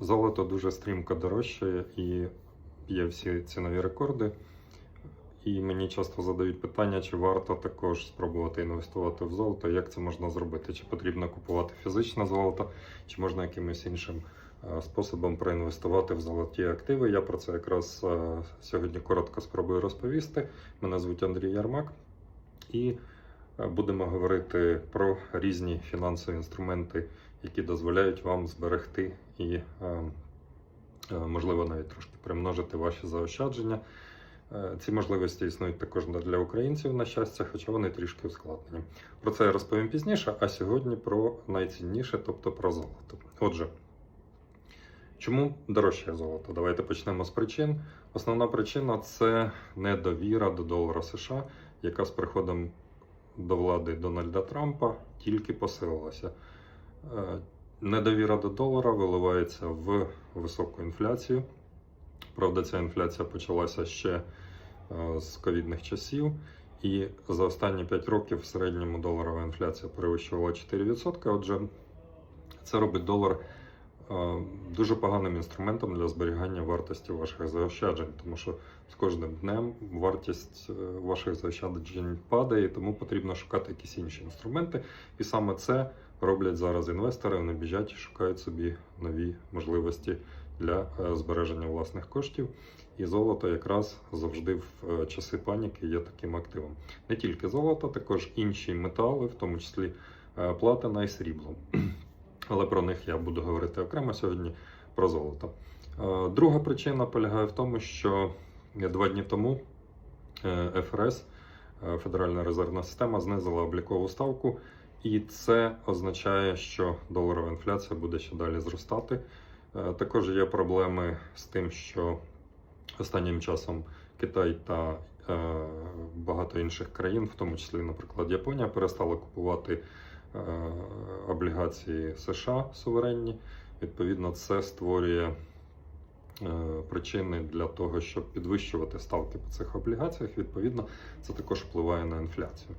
Золото дуже стрімко дорожчає і є всі цінові рекорди. І мені часто задають питання, чи варто також спробувати інвестувати в золото, як це можна зробити? Чи потрібно купувати фізичне золото, чи можна якимось іншим е, способом проінвестувати в золоті активи? Я про це якраз е, сьогодні коротко спробую розповісти. Мене звуть Андрій Ярмак, і будемо говорити про різні фінансові інструменти, які дозволяють вам зберегти і, е, е, можливо, навіть трошки примножити ваші заощадження. Е, Ці можливості існують також для українців, на щастя, хоча вони трішки ускладнені. Про це я розповім пізніше, а сьогодні про найцінніше, тобто про золото. Отже, чому дорожче золото? Давайте почнемо з причин. Основна причина це недовіра до долара США, яка з приходом до влади Дональда Трампа тільки посилилася. Е, Недовіра до долара виливається в високу інфляцію. Правда, ця інфляція почалася ще е, з ковідних часів, і за останні 5 років в середньому доларова інфляція перевищувала 4%. Отже, це робить долар дуже поганим інструментом для зберігання вартості ваших заощаджень, тому що з кожним днем вартість е, ваших заощаджень падає, тому потрібно шукати якісь інші інструменти. І саме це роблять зараз інвестори. Вони біжать і шукають собі нові можливості для е, збереження власних коштів. І золото якраз завжди в е, часи паніки є таким активом. Не тільки золото, також інші метали, в тому числі платина і срібло. Але про них я буду говорити окремо сьогодні про золото. Е, Друга причина полягає в тому, що два дні тому е, ФРС, е, Федеральна резервна система, знизила облікову ставку, і це означає, що доларова інфляція буде ще далі зростати. Е, Також є проблеми з тим, що останнім часом Китай та е, багато інших країн, в тому числі, наприклад, Японія, перестали купувати е, облігації США суверенні. Відповідно, це створює е, причини для того, щоб підвищувати ставки по цих облігаціях. Відповідно, це також впливає на інфляцію.